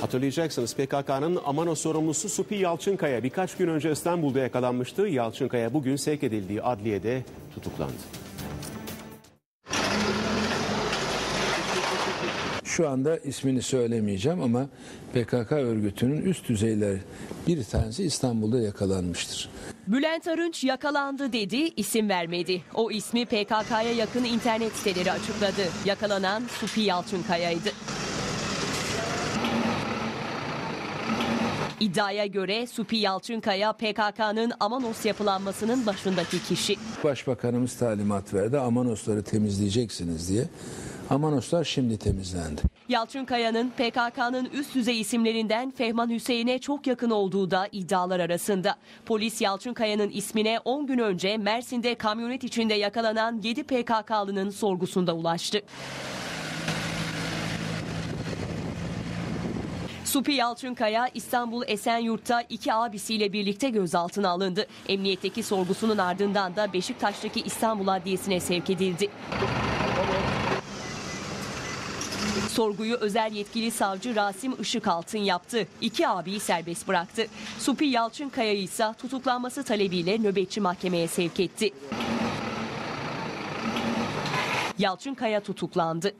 Hatırlayacaksınız PKK'nın Amano sorumlusu Supi Yalçınkaya birkaç gün önce İstanbul'da yakalanmıştı. Yalçınkaya bugün sevk edildiği adliyede tutuklandı. Şu anda ismini söylemeyeceğim ama PKK örgütünün üst düzeyler bir tanesi İstanbul'da yakalanmıştır. Bülent Arınç yakalandı dedi, isim vermedi. O ismi PKK'ya yakın internet siteleri açıkladı. Yakalanan Supi Yalçınkaya'ydı. İddiaya göre Supi Yalçınkaya PKK'nın Amanos yapılanmasının başındaki kişi. Başbakanımız talimat verdi Amanosları temizleyeceksiniz diye. Amanoslar şimdi temizlendi. Yalçınkaya'nın PKK'nın üst düzey isimlerinden Fehman Hüseyin'e çok yakın olduğu da iddialar arasında. Polis Yalçınkaya'nın ismine 10 gün önce Mersin'de kamyonet içinde yakalanan 7 PKK'lının sorgusunda ulaştı. Supi Yalçınkaya İstanbul Esenyurt'ta iki abisiyle birlikte gözaltına alındı. Emniyetteki sorgusunun ardından da Beşiktaş'taki İstanbul Adliyesi'ne sevk edildi. Sorguyu özel yetkili savcı Rasim Işıkaltın yaptı. İki abiyi serbest bıraktı. Supi Yalçınkaya'yı ise tutuklanması talebiyle nöbetçi mahkemeye sevk etti. Yalçınkaya tutuklandı.